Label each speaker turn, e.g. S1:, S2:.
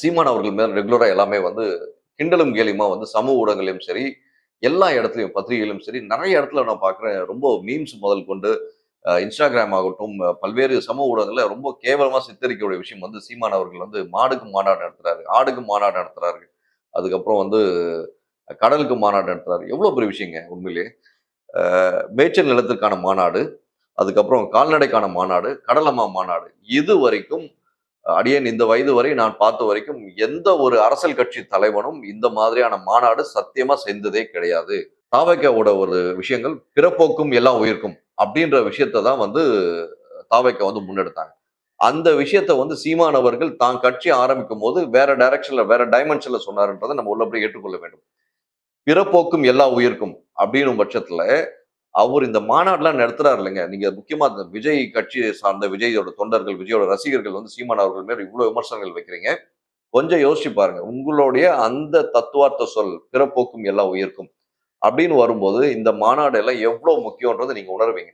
S1: சீமான் அவர்கள் மேல் ரெகுலராக எல்லாமே வந்து கிண்டலும் கேலியுமா வந்து சமூக ஊடகங்களையும் சரி எல்லா இடத்துலையும் பத்திரிகையிலும் சரி நிறைய இடத்துல நான் பார்க்குறேன். ரொம்ப மீம்ஸ் முதல் கொண்டு இன்ஸ்டாகிராம் ஆகட்டும் பல்வேறு சமூக ஊடகங்களில் ரொம்ப கேவலமாக சித்தரிக்கக்கூடிய விஷயம் வந்து சீமான் அவர்கள் வந்து மாடுக்கு மாநாடு நடத்துறாரு ஆடுக்கு மாநாடு நடத்துறாரு. அதுக்கப்புறம் வந்து கடலுக்கு மாநாடு நடத்துறாரு. எவ்வளோ பெரிய விஷயங்க உண்மையிலேயே மேய்ச்சல் நிலத்திற்கான மாநாடு அதுக்கப்புறம் கால்நடைக்கான மாநாடு கடலம்மா மாநாடு இது வரைக்கும் அடியேன் இந்த வயது வரை நான் பார்த்த வரைக்கும் எந்த ஒரு அரசியல் கட்சி தலைவனும் இந்த மாதிரியான மாநாடு சத்தியமா செஞ்சதே கிடையாது. தாவைக்காவோட ஒரு விஷயங்கள் பிறப்போக்கும் எல்லாம் உயிர்க்கும் அப்படின்ற விஷயத்தை தான் வந்து தாவைக்கா வந்து முன்னெடுத்தாங்க. அந்த விஷயத்த வந்து சீமான் அவர்கள் தான் கட்சி ஆரம்பிக்கும் போது வேற டைரக்ஷன்ல வேற டைமென்ஷன்ல சொன்னாருன்றதை நம்ம உள்ளபடி ஏற்றுக்கொள்ள வேண்டும். பிறப்போக்கும் எல்லா உயிர்க்கும் அப்படின்னும் பட்சத்துல அவர் இந்த மாநாடுலாம் நடத்துறாரு இல்லைங்க. நீங்க முக்கியமா இந்த விஜய் கட்சி சார்ந்த விஜயோட தொண்டர்கள் விஜயோட ரசிகர்கள் வந்து சீமான் அவர்கள் மேல இவ்வளவு விமர்சனங்கள் வைக்கிறீங்க. கொஞ்சம் யோசிச்சு பாருங்க. உங்களுடைய அந்த தத்துவார்த்த சொல் பிறப்போக்கும் எல்லா உயிர்க்கும் அப்படின்னு வரும்போது இந்த மாநாடு எல்லாம் எவ்வளவு முக்கியம்ன்றதை நீங்க உணர்வீங்க.